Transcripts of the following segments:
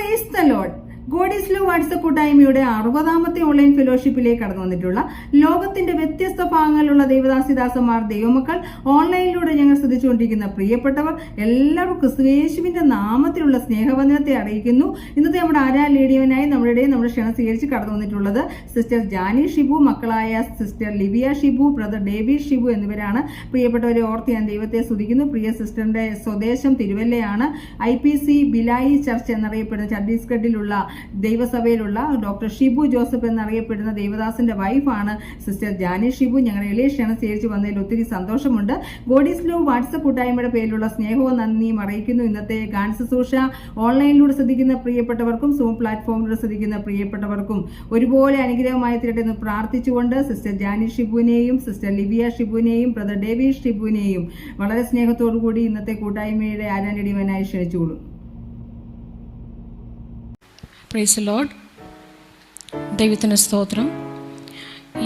Praise the lord God is love WhatsApp കൂട്ടായ്മയുടെ അറുപതാമത്തെ online ഫെലോഷിപ്പിലേക്ക് കടന്നു വന്നിട്ടുള്ള ലോകത്തിന്റെ വ്യത്യസ്ത ഭാഗങ്ങളിലുള്ള ദൈവദാസിദാസന്മാർ ദൈവമക്കൾ ഓൺലൈനിലൂടെ ഞങ്ങൾ ശ്രദ്ധിച്ചുകൊണ്ടിരിക്കുന്ന പ്രിയപ്പെട്ടവർ എല്ലാവരും ക്രിസ്തുവേശുവിന്റെ നാമത്തിലുള്ള സ്നേഹവന്ദനത്തെ അറിയിക്കുന്നു. ഇന്നത്തെ നമ്മുടെ ആരാ ലേഡിയവനായി നമ്മുടെ നമ്മുടെ ക്ഷണം സ്വീകരിച്ച് കടന്നു വന്നിട്ടുള്ളത് സിസ്റ്റർ ജാനി ഷിബു മക്കളായ sister Libiya Shibu brother Davy Shibu എന്നിവരാണ്. പ്രിയപ്പെട്ടവരെ ഓർത്ത് ഞാൻ ദൈവത്തെ സ്തുതിക്കുന്നു. പ്രിയ സിസ്റ്ററിന്റെ സ്വദേശം തിരുവല്ലയാണ്. I P C Bhilai church എന്നറിയപ്പെടുന്ന ഛത്തീസ്ഗഡിലുള്ള ദൈവസഭയിലുള്ള ഡോക്ടർ ഷിബു ജോസഫ് എന്നറിയപ്പെടുന്ന ദേവദാസിന്റെ വൈഫാണ് സിസ്റ്റർ ജാനി ഷിബു. ഞങ്ങളുടെ എളിയ സ്വീകരിച്ച് വന്നതിൽ ഒത്തിരി സന്തോഷമുണ്ട്. ഗോഡീസ് ലോ വാട്സപ്പ് കൂട്ടായ്മയുടെ പേരിലുള്ള സ്നേഹവും നന്ദിയും അറിയിക്കുന്നു. ഇന്നത്തെ ഗാൻ ശുശ്രൂഷ ഓൺലൈനിലൂടെ ശ്രദ്ധിക്കുന്ന പ്രിയപ്പെട്ടവർക്കും സൂം പ്ലാറ്റ്ഫോമിലൂടെ ശ്രദ്ധിക്കുന്ന പ്രിയപ്പെട്ടവർക്കും ഒരുപോലെ അനുഗ്രഹമായി തീരട്ടെ എന്ന് പ്രാർത്ഥിച്ചുകൊണ്ട് സിസ്റ്റർ ജാനി ഷിബുവിനെയും സിസ്റ്റർ ലിബിയ ഷിബുവിനെയും ബ്രദർ ഡേവി ഷിബുവിനെയും വളരെ സ്നേഹത്തോടു കൂടി ഇന്നത്തെ കൂട്ടായ്മയുടെ ആരാനടിവനായി ക്ഷണിച്ചുകൊള്ളു. പ്രൈസ് ലോഡ് ദൈവത്തിന് സ്തോത്രം.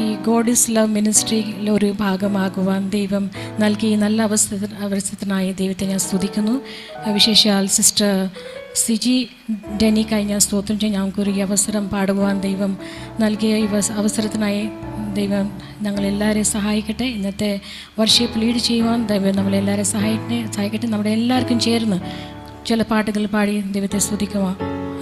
ഈ ഗോഡ് ഇസ് ലവ് മിനിസ്ട്രിയിലെ ഒരു ഭാഗമാകുവാൻ ദൈവം നൽകിയ നല്ല അവസ്ഥ അവസരത്തിനായി ദൈവത്തെ ഞാൻ സ്തുതിക്കുന്നു. വിശേഷാൽ സിസ്റ്റർ സിജി ഡെനിക്കായി ഞാൻ സ്തോത്രം ചെയ്യും. ഞങ്ങൾക്കൊരു ഈ അവസരം പാടുവാൻ ദൈവം നൽകിയ ഈ അവസരത്തിനായി ദൈവം ഞങ്ങളെല്ലാവരെയും സഹായിക്കട്ടെ. ഇന്നത്തെ വർഷിപ്പ് ലീഡ് ചെയ്യുവാൻ ദൈവം നമ്മളെല്ലാവരെയും സഹായിക്കട്ടെ സഹായിക്കട്ടെ. നമ്മുടെ എല്ലാവർക്കും ചേർന്ന് ചില പാട്ടുകൾ പാടി ദൈവത്തെ സ്തുതിക്കുവാൻ.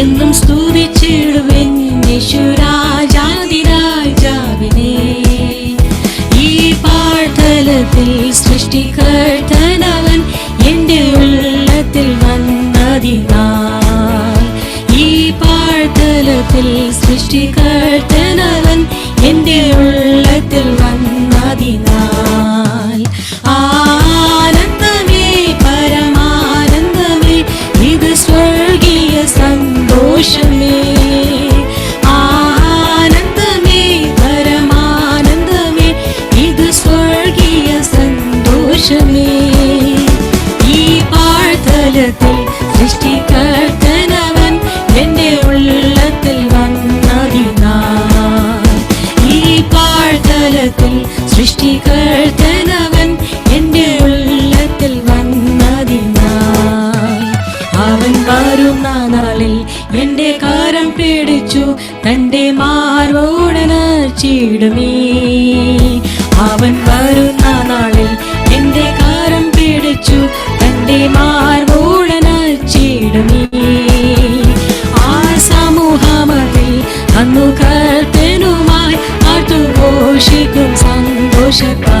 എന്നും സ്തുതിച്ചിടുവേ യേശുരാജാതിരാജാവിനെ. ഈ പാഴ്തലത്തിൽ സൃഷ്ടിക്കർത്തനവൻ എന്റെ ഉള്ളത്തിൽ വന്നതിനാ ഈ പാഴ്തലത്തിൽ സൃഷ്ടിക്കർത്തനവൻ എന്റെ ഉള്ള സന്തോഷമേ ഈ പാഴ്തലത്തിൽ സൃഷ്ടിക്കർത്തനവൻ എന്റെ ഉള്ളത്തിൽ വന്നതിനാ ഈ പാഴ്തലത്തിൽ സൃഷ്ടിക്കർത്തനവൻ എന്റെ ഉള്ളത്തിൽ വന്നതിനാ അവൻ വരുന്ന നാളിൽ എന്റെ കാരം പേടിച്ചു തന്റെ മാർവോടന ചീടുമേ അവൻ বসে পা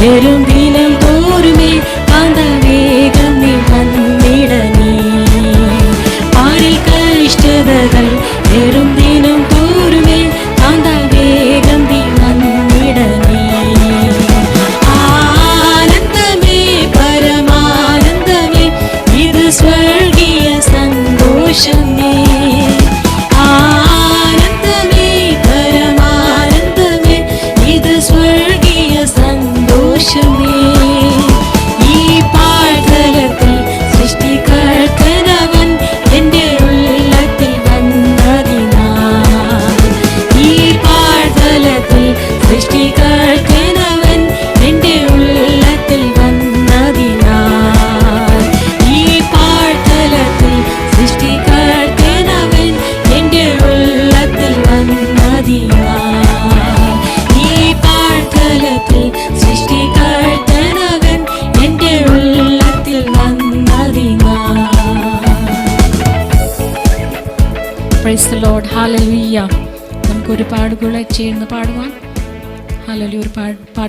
പെരും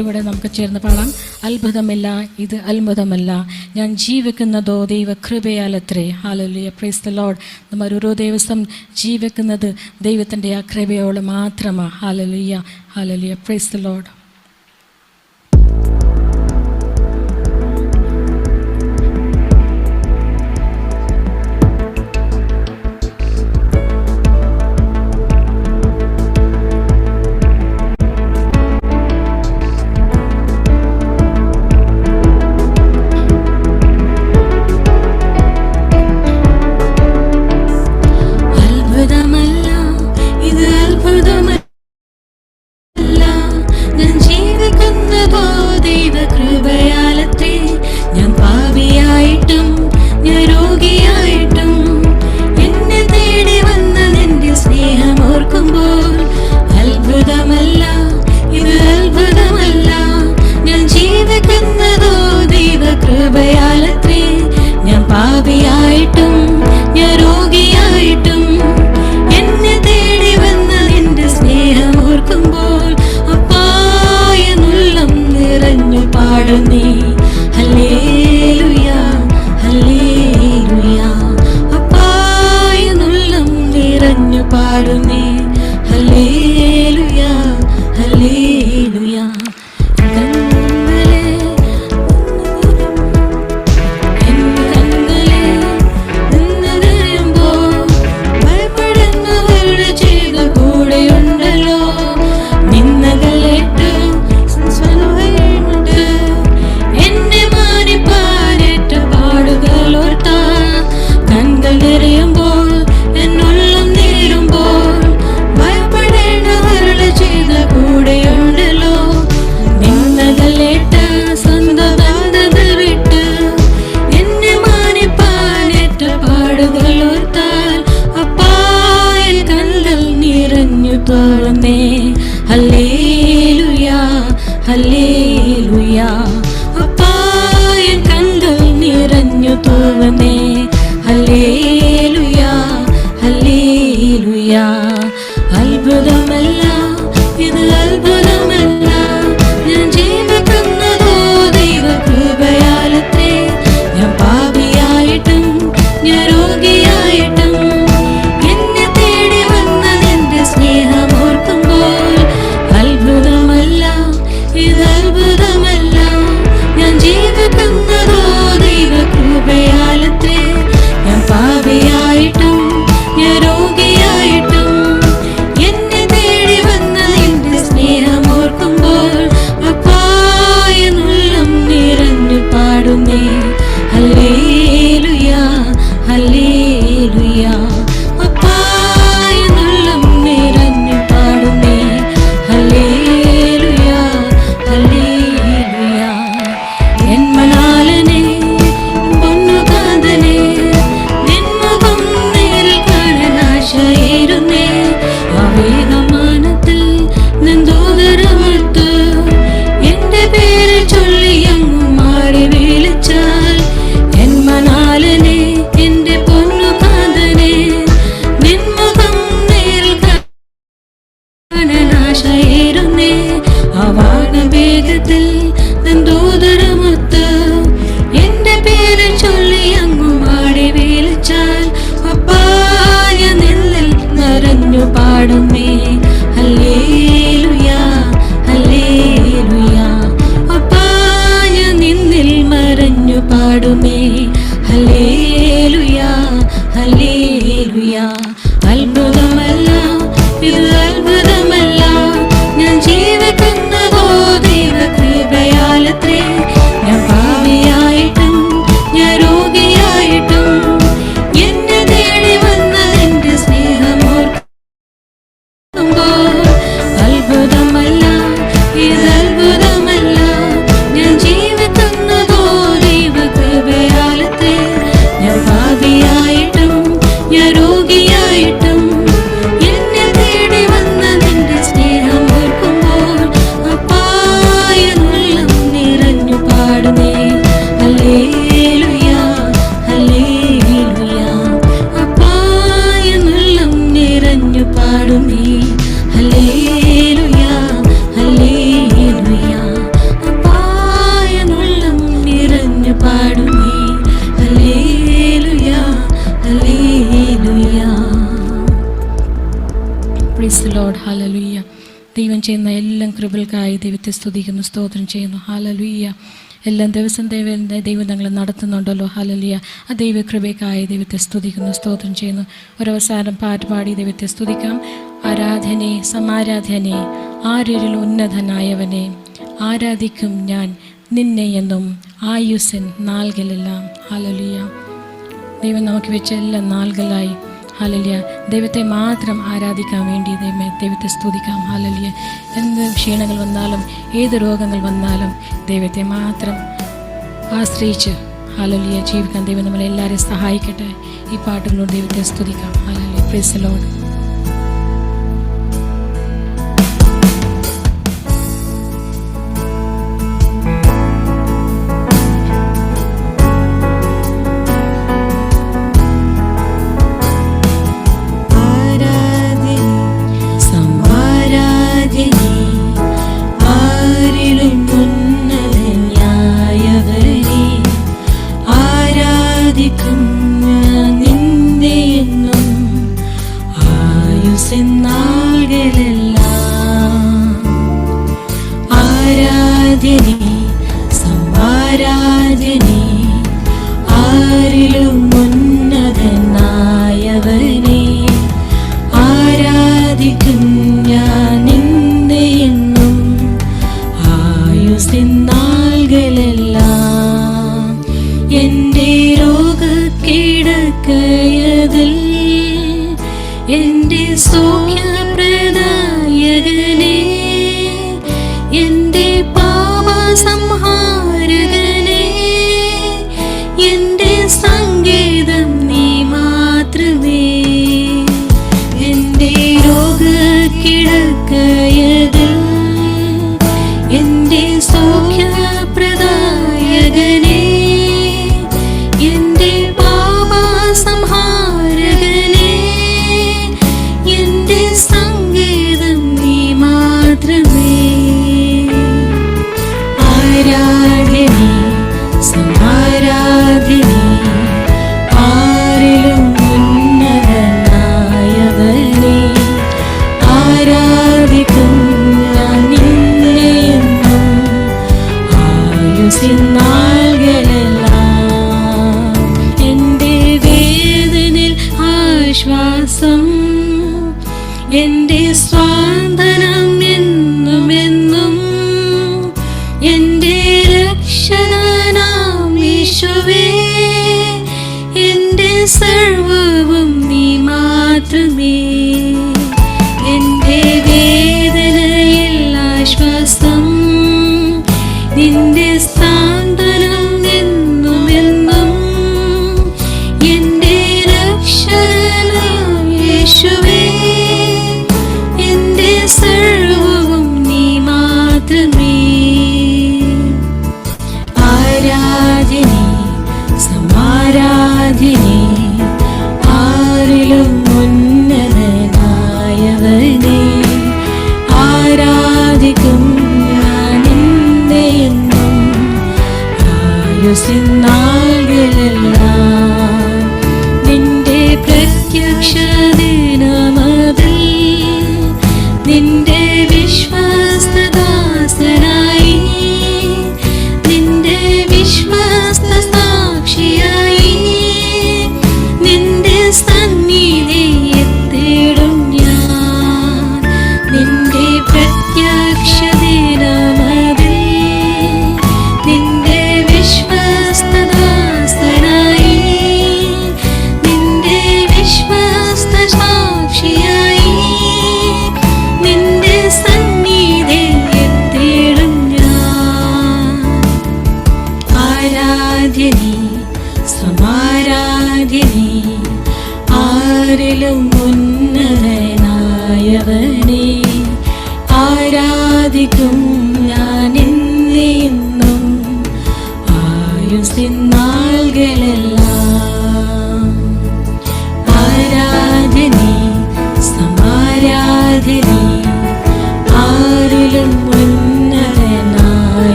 ആയിട്ട് ഇവിടെ നമുക്ക് ചേർന്ന് പാടാം. അത്ഭുതമല്ല ഇത് അത്ഭുതമല്ല. ഞാൻ ജീവിക്കുന്നതോ ദൈവകൃപയാലത്രേ. ഹാലലിയ പ്രൈസ് ദ ലോഡ് നമ്മൾ ഓരോ ദിവസം ജീവിക്കുന്നത് ദൈവത്തിന്റെ ആ കൃപയോട് മാത്രമാണ് ഹാലലിയ ഹാലലിയ praise the lord Then ¡Gracias! ദൈവം ചെയ്യുന്ന എല്ലാം കൃപകൾക്കായി ദൈവത്തെ സ്തുതിക്കുന്നു സ്തോത്രം ചെയ്യുന്നു. ഹാലലുയ്യ എല്ലാം ദിവസം ദൈവം ദൈവം ഞങ്ങളെ നടത്തുന്നുണ്ടല്ലോ. ഹാലലിയ ആ ദൈവകൃപയ്ക്കായി ദൈവത്തെ സ്തുതിക്കുന്നു സ്തോത്രം ചെയ്യുന്നു. ഒരവസാനം പാട്ട് പാടി ദൈവത്തെ സ്തുതിക്കാം. ആരാധനെ സമാരാധനെ ആരിൽ ഉന്നതനായവനെ ആരാധിക്കും ഞാൻ നിന്നെ എന്നും ആയുസൻ നാൽകലെല്ലാം. ഹാലലിയ ദൈവം നമുക്ക് വെച്ച എല്ലാം നാളുകളായി ഹാലലിയ ദൈവത്തെ മാത്രം ആരാധിക്കാൻ വേണ്ടി ദൈവത്തെ സ്തുതിക്കാം. ഹാലലിയ എന്ത് ക്ഷീണങ്ങൾ വന്നാലും ഏത് രോഗങ്ങൾ വന്നാലും ദൈവത്തെ മാത്രം ആശ്രയിച്ച് ഹാലലിയ ജീവിക്കാൻ ദൈവം നമ്മളെല്ലാവരെയും സഹായിക്കട്ടെ. ഈ പാട്ടുകളോട് ദൈവത്തെ സ്തുതിക്കാം. ഹാലലിയ പ്രിസലോട് ആശ്വാസം എന്റെ സ്വാന്തനം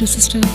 ടു സിസ്റ്റർ സിജി